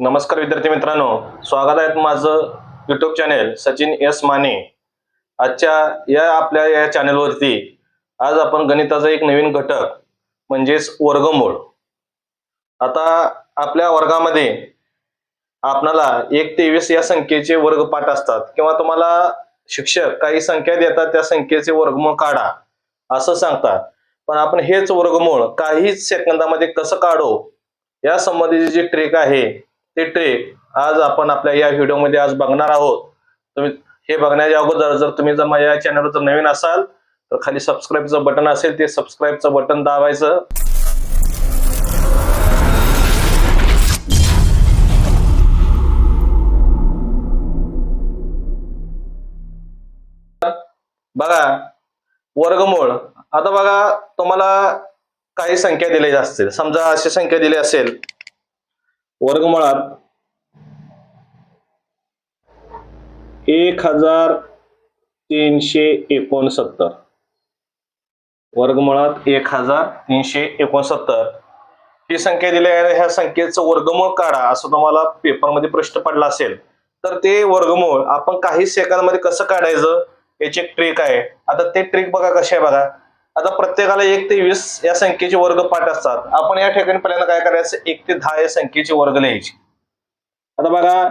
नमस्कार विद्यार्थी मित्रांनो स्वागत आहे माझं YouTube channel Sachin S Mane. आजच्या या आपल्या या चॅनेलवरती आज आपण गणिताचा एक नवीन घटक म्हणजेच वर्गमूळ. आता आपल्या वर्गामध्ये आपणाला एक तेवीस या संख्येचे वर्ग पाठ असतात. किंवा तुम्हाला शिक्षक काही संख्या देतात त्या संख्येचे वर्गमूळ काढा असं सांगतात. पण आपण हेच वर्गमूळ काहीच सेकंदामध्ये कसं काढू या संबंधीची जी ट्रिक आहे ते ट्रे आज आपण आपल्या या व्हिडिओमध्ये आज बघणार आहोत. तुम्ही हे बघण्याच्या अगोदर जर तुम्ही जर माझ्या चॅनलवर जर नवीन असाल तर खाली सबस्क्राईबचं बटन असेल ते सबस्क्राईबचं बटन दाबायचं. बघा वर्गमूळ. आता बघा तुम्हाला काही संख्या दिलेली असतील. समजा अशी संख्या दिली असेल वर्गमुळात एक हजार तीनशे एकोणसत्तर. वर्गमुळात एक हजार तीनशे एकोणसत्तर. ही संख्या दिली आहे ह्या संख्येचं वर्गमूळ काढा असं तुम्हाला पेपरमध्ये प्रश्न पडला असेल. तर ते वर्गमूळ आपण काही सेकंदमध्ये कसं काढायचं? याची एक ट्रिक आहे. आता ते ट्रिक बघा कशी आहे बघा. आता प्रत्येकाला एक ते वीस या संख्येचे वर्ग पाठ असतात. आपण या ठिकाणी पहिल्यांदा काय करायचं? एक ते दहा या संख्येचे वर्ग लिहायचे. आता बघा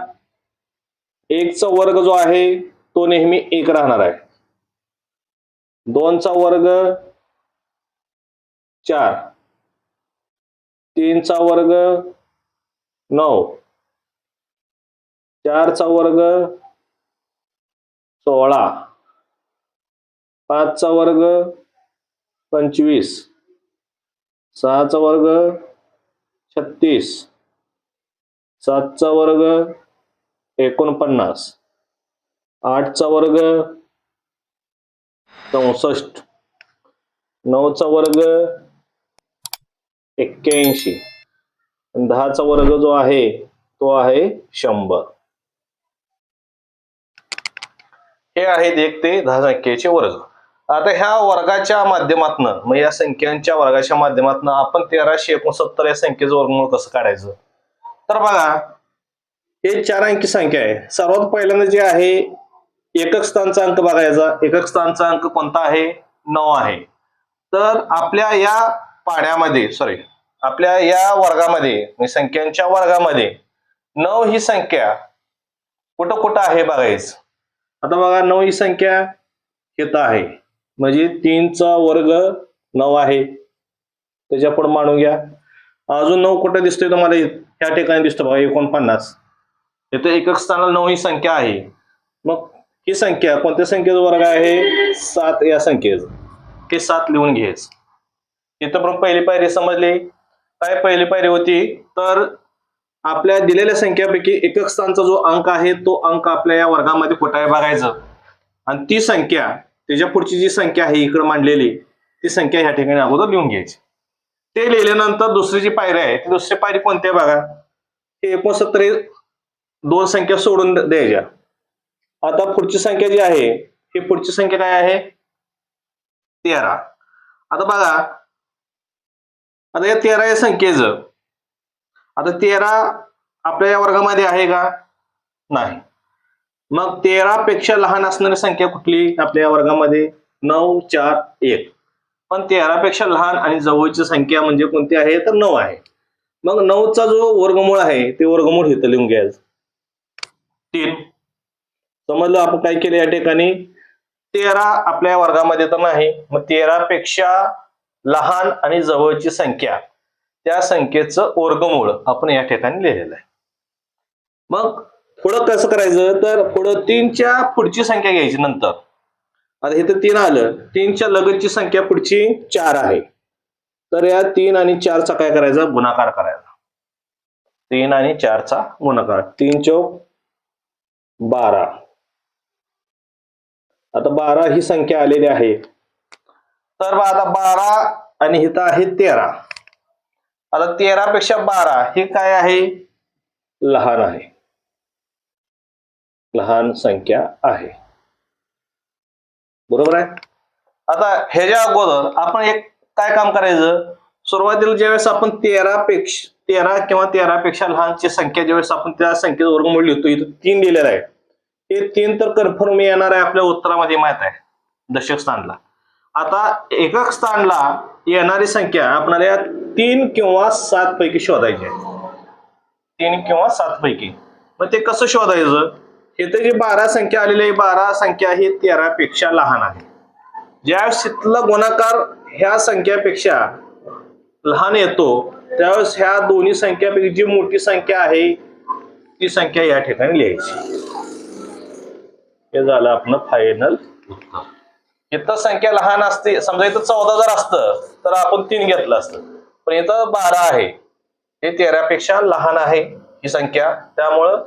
एकचा वर्ग जो आहे तो नेहमी एक राहणार आहे. दोनचा वर्ग चार. तीनचा वर्ग नऊ. चारचा वर्ग सोळा. पाचचा वर्ग पंचवीस. सहाचा वर्ग छत्तीस. सातचा वर्ग एकोणपन्नास. आठचा वर्ग चौसष्ट. नऊचा वर्ग एक्क्याऐंशी. दहाचा वर्ग जो आहे तो आहे शंभर. हे आहेत एक ते दहा संख्येचे वर्ग. आता ह्या वर्गाच्या माध्यमातनं मग या संख्यांच्या वर्गाच्या माध्यमातनं आपण तेराशे एकोणसत्तर या संख्येचं वर्गमूळ कसं काढायचं? तर बघा हे चार अंकी संख्या आहे. सर्वात पहिल्यांदा जे आहे एकक स्थानचा अंक बघायचा. एकक स्थानचा अंक कोणता आहे? नऊ आहे. तर आपल्या या पाण्यामध्ये सॉरी आपल्या या वर्गामध्ये म्हणजे संख्यांच्या वर्गामध्ये नऊ ही संख्या कुठं कुठं आहे बघायचं? आता बघा नऊ ही संख्या इथं आहे. म्हणजे तीनचा वर्ग नऊ आहे. त्याच्या पुढे मानून घ्या. अजून नऊ कुठं दिसतोय तुम्हाला? ह्या ठिकाणी दिसतो बघा एकोणपन्नास. इथं एकक स्थानाला नऊ ही संख्या आहे. मग ही संख्या कोणत्या संख्येचा वर्ग आहे? सात या संख्येचा. हे सात लिहून घ्यायच. इथं पण पहिली पायरी समजली. काय पहिली पायरी होती? तर आपल्या दिलेल्या संख्यापैकी एकक स्थानचा जो अंक आहे तो अंक आपल्या या वर्गामध्ये कुठे आहे बघायचं? आणि ती संख्या त्याच्या पुढची जी संख्या आहे इकडे मांडलेली ती संख्या ह्या ठिकाणी अगोदर लिहून घ्यायची. ते लिहिल्यानंतर दुसरी जी पायरी आहे ती दुसरी पायरी कोणती आहे बघा? हे एकोणसत्तर दोन संख्या सोडून द्यायच्या. आता पुढची संख्या जी आहे ही पुढची संख्या काय आहे? तेरा. आता बघा आता या तेरा या संख्येचं आता तेरा आपल्या या वर्गामध्ये आहे का? नाही. मग तेरा पेक्षा लहान असणारी संख्या कुठली आपल्या वर्गामध्ये? नऊ चार एक. पण तेरा पेक्षा लहान आणि जवळची संख्या म्हणजे कोणती आहे? तर नऊ आहे. मग नऊचा जो वर्गमूळ आहे ते वर्गमूळ इथं लिहून घ्यायचं. तीन. समजलं? आपण काय केलं या ठिकाणी? तेरा आपल्या वर्गामध्ये तर नाही. मग तेरा पेक्षा लहान आणि जवळची संख्या त्या संख्येचं वर्गमूळ आपण या ठिकाणी लिहिलेलं आहे. मग पुढं कसं करायचं? तर पुढं तीनच्या पुढची संख्या घ्यायची नंतर. आता इथं तीन आलं. तीनच्या लगतची संख्या पुढची चार आहे. तर या तीन आणि चारचा काय करायचा? गुणाकार करायचा. तीन आणि चारचा गुणाकार. तीन चौक बारा. आता बारा ही संख्या आलेली आहे. तर आता बारा आणि इथं आहे तेरा. आता तेरा पेक्षा बारा हे काय आहे? लहान आहे. लहान संख्या आहे. बरोबर आहे? आता ह्याच्या अगोदर आपण एक काय काम करायचं? सुरुवातीला ज्यावेळेस आपण तेरा पेक्षा तेरा किंवा तेरापेक्षा लहानची संख्या ज्यावेळेस आपण त्या संख्येचं वर्गमूळ लिहितो इथं तीन दिलेलं आहे. ते तीन तर कन्फर्म येणार आहे आपल्या उत्तरामध्ये माहीत आहे दशक स्थानला. आता एकक स्थानला येणारी संख्या आपल्याला या तीन किंवा सात पैकी शोधायची आहे. तीन किंवा सात पैकी. मग ते कसं शोधायचं? इथे जी बारा संख्या आलेली आहे बारा संख्या ही तेरा पेक्षा लहान आहे. ज्यावेळेस तिथला गुणाकार ह्या संख्यापेक्षा लहान येतो त्यावेळेस ह्या दोन्ही संख्यापैकी जी मोठी संख्या आहे ती संख्या या ठिकाणी लिहायची. हे झालं आपलं फायनल उत्तर. इथं संख्या लहान असते समजा इथं चौदा जर असतं तर आपण तीन घेतलं असतं. पण इथं बारा आहे. हे तेरापेक्षा लहान आहे ही संख्या. त्यामुळं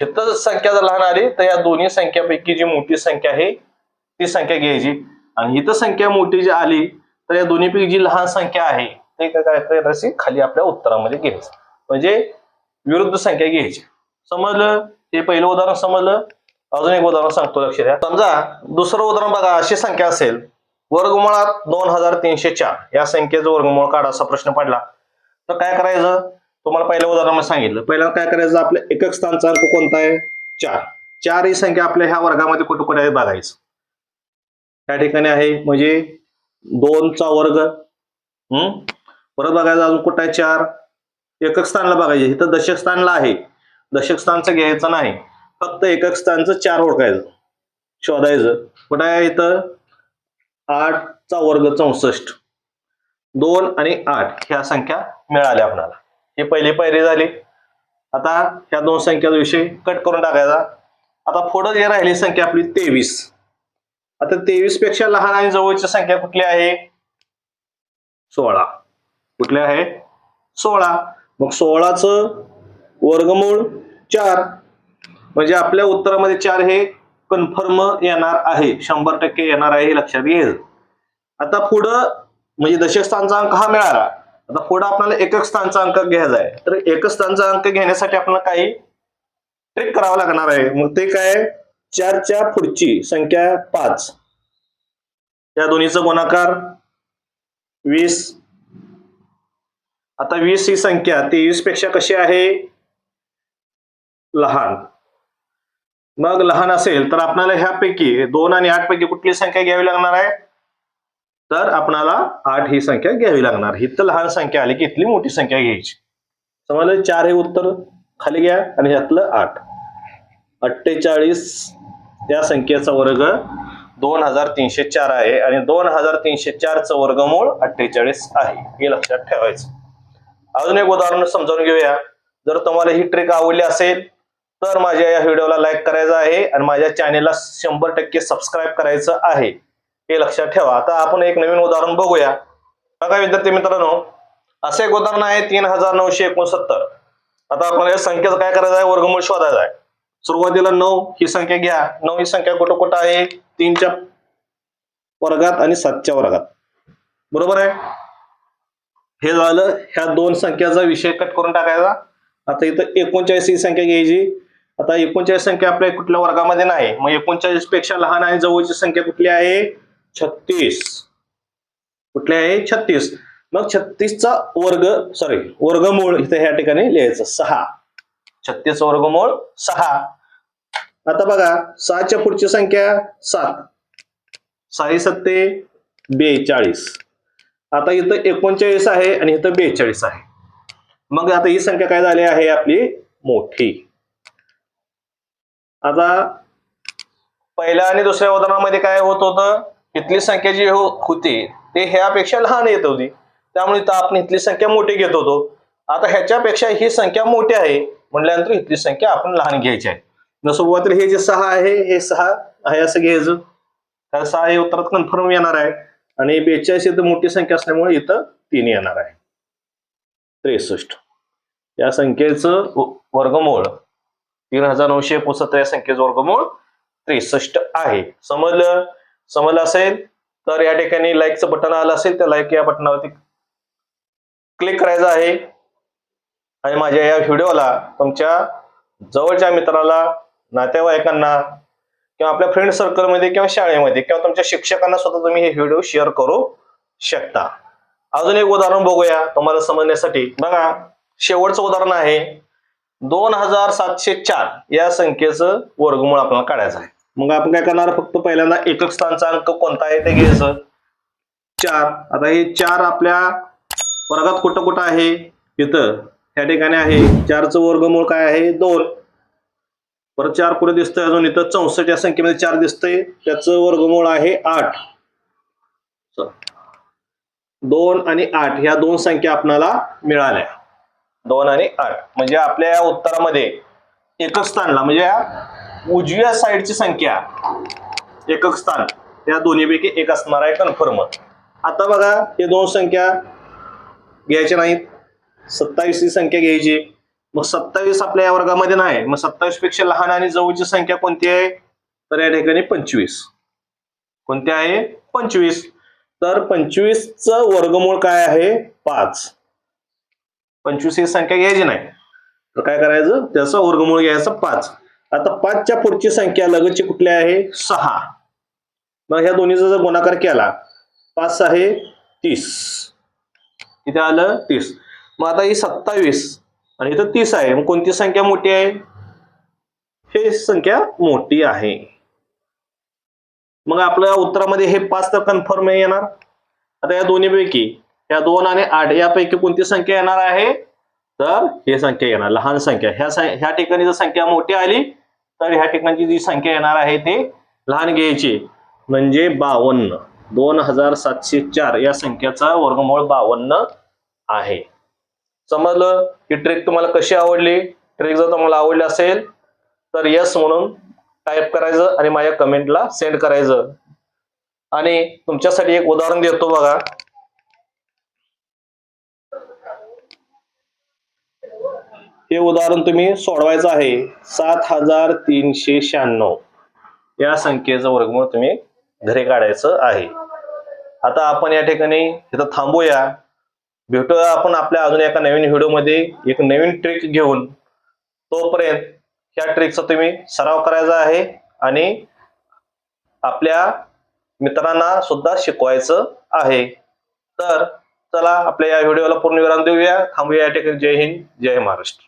इथं संख्या जर लहान आली तर या दोन्ही संख्यापैकी जी मोठी संख्या आहे ती संख्या घ्यायची. आणि इथं संख्या मोठी जी आली तर या दोन्हीपैकी जी लहान संख्या आहे ते काय काय करायची खाली आपल्या उत्तरामध्ये घ्यायचं. म्हणजे विरुद्ध संख्या घ्यायची. समजलं? हे पहिलं उदाहरण समजलं? अजून एक उदाहरण सांगतो लक्ष द्या. समजा दुसरं उदाहरण बघा अशी संख्या असेल वर्गमुळात दोन हजार तीनशे चार. या संख्येचं वर्गमूळ काढा असा प्रश्न पडला. तर काय करायचं? तुम्हाला पहिल्या उदाहरण सांगितलं. पहिल्यांदा काय करायचं आपल्या एकक स्थानचा अंक कोणता आहे? चार. चार ही संख्या आपल्या ह्या वर्गामध्ये कुठे कुठे आहे बघायचं. त्या ठिकाणी आहे म्हणजे दोनचा वर्ग हम्म? परत बघायचं अजून कुठं आहे चार? एकक स्थानला बघायचे. इथं दशक स्थानला आहे. दशक स्थानचं घ्यायचं नाही. फक्त एकक स्थानचं चार ओळखायचं. शोधायचं. कुठं आहे इथं? आठचा वर्ग चौसष्ट. दोन आणि आठ ह्या संख्या मिळाल्या आपल्याला. ही पहिली पायरी झाली. आता ह्या दोन संख्याचा विषय कट करून टाकायचा. आता पुढं जे राहिली संख्या आपली तेवीस. आता तेवीसपेक्षा लहान आणि जवळची संख्या कुठली आहे? सोळा. कुठली आहे? सोळा. मग सोळाचं वर्गमूळ चार. म्हणजे आपल्या उत्तरामध्ये चार हे कन्फर्म येणार आहे. शंभर टक्के येणार आहे हे लक्षात येईल आता पुढं म्हणजे दशस्थानचा अंक हा मिळाला. आता पुढं आपल्याला एकक स्थानचा अंक घ्यायचा आहे. तर एकक स्थानचा अंक घेण्यासाठी आपल्याला काही ट्रिक करावं लागणार आहे. मग ते काय चारच्या पुढची संख्या पाच. त्या दोन्हीचा गुणाकार वीस. आता वीस ही संख्या तेवीसपेक्षा कशी आहे? लहान. मग लहान असेल तर आपल्याला ह्यापैकी दोन आणि आठ पैकी कुठली संख्या घ्यावी लागणार आहे? तर आपणाला आठ ही संख्या घ्यावी लागणार. ही तर लहान संख्या आली की इथली मोठी संख्या घ्यायची. समजलं? चार हे उत्तर खाली घ्या आणि ह्यातलं आठ. अठ्ठेचाळीस या संख्येचा वर्ग दोन हजार तीनशे चार आहे आणि दोन हजार तीनशे चारचं वर्गमूळ अठ्ठेचाळीस आहे. हे लक्षात ठेवायचं. अजून एक उदाहरण समजावून घेऊया. जर तुम्हाला ही ट्रिक आवडली असेल तर माझ्या या व्हिडिओला लाईक करायचं आहे आणि माझ्या चॅनेलला शंभर टक्के सबस्क्राईब करायचं आहे. हे लक्षात ठेवा. आता आपण एक नवीन उदाहरण बघूया. बघा विद्यार्थी मित्रांनो असं एक उदाहरण आहे तीन हजार नऊशे एकोणसत्तर. आता आपल्याला या संख्येचं काय करायचं आहे? वर्गमूळ शोधायचा आहे. सुरुवातीला नऊ ही संख्या घ्या. नऊ ही संख्या कुठं कुठं आहे? तीनच्या वर्गात आणि सातच्या वर्गात. बरोबर आहे? हे झालं ह्या दोन संख्याचा विषय कट करून टाकायचा. आता इथं एकोणचाळीस ही संख्या घ्यायची. आता एकोणचाळीस संख्या आपल्या कुठल्या वर्गामध्ये नाही. मग एकोणचाळीसपेक्षा लहान आणि जवळची संख्या कुठली आहे? छत्तीस. कुठले आहे? छत्तीस. मग छत्तीसचा वर्ग सॉरी वर्गमूळ इथे ह्या ठिकाणी लिहायचं. सहा. छत्तीस वर्गमूळ सहा. आता बघा सहाच्या पुढची संख्या सात. साई सत्ते बेचाळीस. आता इथं एकोणचाळीस आहे आणि इथं बेचाळीस आहे. मग आता ही संख्या काय झाली आहे आपली? मोठी. आता पहिल्या आणि दुसऱ्या उदाहरणामध्ये काय होत होतं? इथली संख्या जी हो- होती ते ह्यापेक्षा लहान येत होती. त्यामुळे इथं आपण इथली संख्या मोठी घेत होतो. आता ह्याच्यापेक्षा ही संख्या मोठी आहे म्हटल्यानंतर इथली संख्या आपण लहान घ्यायची आहे. न सुरुवातीला हे जे सहा आहे हे सहा आहे असं घ्यायचं. तर सहा हे उत्तरात कन्फर्म येणार आहे. आणि बेचाळीस इथं मोठी संख्या असल्यामुळे इथं तीन येणार आहे. त्रेसष्ट. या संख्येचं वर्गमूळ तीन हजार नऊशे एकोणसत्तर या संख्येचं वर्गमूळ त्रेसष्ट आहे. समजलं? समजलं असेल तर या ठिकाणी लाईकचं बटन आलं असेल त्या लाईक या बटनावरती क्लिक करायचं आहे. आणि माझ्या या व्हिडिओला तुमच्या जवळच्या मित्राला नातेवाईकांना किंवा आपल्या फ्रेंड सर्कलमध्ये किंवा शाळेमध्ये किंवा तुमच्या शिक्षकांना सुद्धा तुम्ही हे व्हिडिओ शेअर करू शकता. अजून एक उदाहरण बघूया तुम्हाला समजण्यासाठी. बघा शेवटचं उदाहरण आहे. दोन हजार सातशे चार या संख्येचं वर्गमूळ आपल्याला काढायचं आहे. मग आपण काय करणार? फक्त पहिल्यांदा एकक स्थानचा अंक कोणता आहे ते घ्यायचं. चार. आता हे चार आपल्या वर्गात कुठं कुठं आहे? इथं. या ठिकाणी आहे. चारचं वर्गमूळ काय आहे? दोन. परत चार पुढे दिसतंय अजून. इथं चौसष्ट या संख्येमध्ये चार दिसतंय. त्याचं वर्गमूळ आहे आठ. दोन आणि आठ. ह्या दोन संख्या आपणाला मिळाल्या. दोन आणि आठ. म्हणजे आपल्या या उत्तरामध्ये एकच स्थानला म्हणजे या उजव्या साईडची संख्या एकक स्थान या दोन्हीपैकी एक असणार आहे कन्फर्म आता बघा हे दोन संख्या घ्यायच्या नाहीत. सत्तावीस ही संख्या घ्यायची. मग सत्तावीस आपल्या या वर्गामध्ये नाही. मग सत्तावीसपेक्षा लहान आणि जवळची संख्या कोणती आहे? तर या ठिकाणी पंचवीस. कोणती आहे? पंचवीस. तर पंचवीसचं वर्गमूळ काय आहे? पाच. पंचवीस ही संख्या घ्यायची नाही. तर काय करायचं? त्याचं वर्गमूळ घ्यायचं पाच. आता पाचच्या पुढची संख्या लगतची कुठली आहे? सहा. मग ह्या दोन्हीचा जर गुणाकार केला पाच आहे तीस. इथे आलं तीस. मग आता ही सत्तावीस आणि इथं तीस आहे. मग कोणती संख्या मोठी आहे? हे संख्या मोठी आहे. मग आपल्या उत्तरामध्ये हे पाच तर कन्फर्म येणार. आता या दोन्हीपैकी या दोन आणि आठ यापैकी कोणती संख्या येणार आहे? तर हे संख्या येणार. लहान संख्या. ह्या ह्या ठिकाणी जर संख्या मोठी आली. तर ह्या ठिकाणची जी संख्या येणार आहे ते लहान घ्यायची. म्हणजे बावन्न. दोन हजार सातशे चार या संख्येचा वर्गमूळ बावन्न आहे. समजलं? ही ट्रेक तुम्हाला कशी आवडली? ट्रेक जर तुम्हाला आवडली असेल तर यस म्हणून टाईप करायचं आणि माझ्या कमेंटला सेंड करायचं. आणि तुमच्यासाठी एक उदाहरण देतो बघा. हे उदाहरण तुम्ही सोडवायचं आहे. सात हजार तीनशे शहाण्णव. या संख्येचं वर्गमूळ तुम्ही घरी काढायचं आहे. आता आपण या ठिकाणी इथं थांबूया. भेटूया आपण आपल्या अजून एका नवीन व्हिडिओमध्ये एक नवीन ट्रिक घेऊन. तोपर्यंत ह्या ट्रिकचा तुम्ही सराव करायचा आहे आणि आपल्या मित्रांना सुद्धा शिकवायचं आहे. तर चला आपल्या या व्हिडिओला पूर्ण विराम देऊया. थांबूया या ठिकाणी. जय हिंद जय महाराष्ट्र.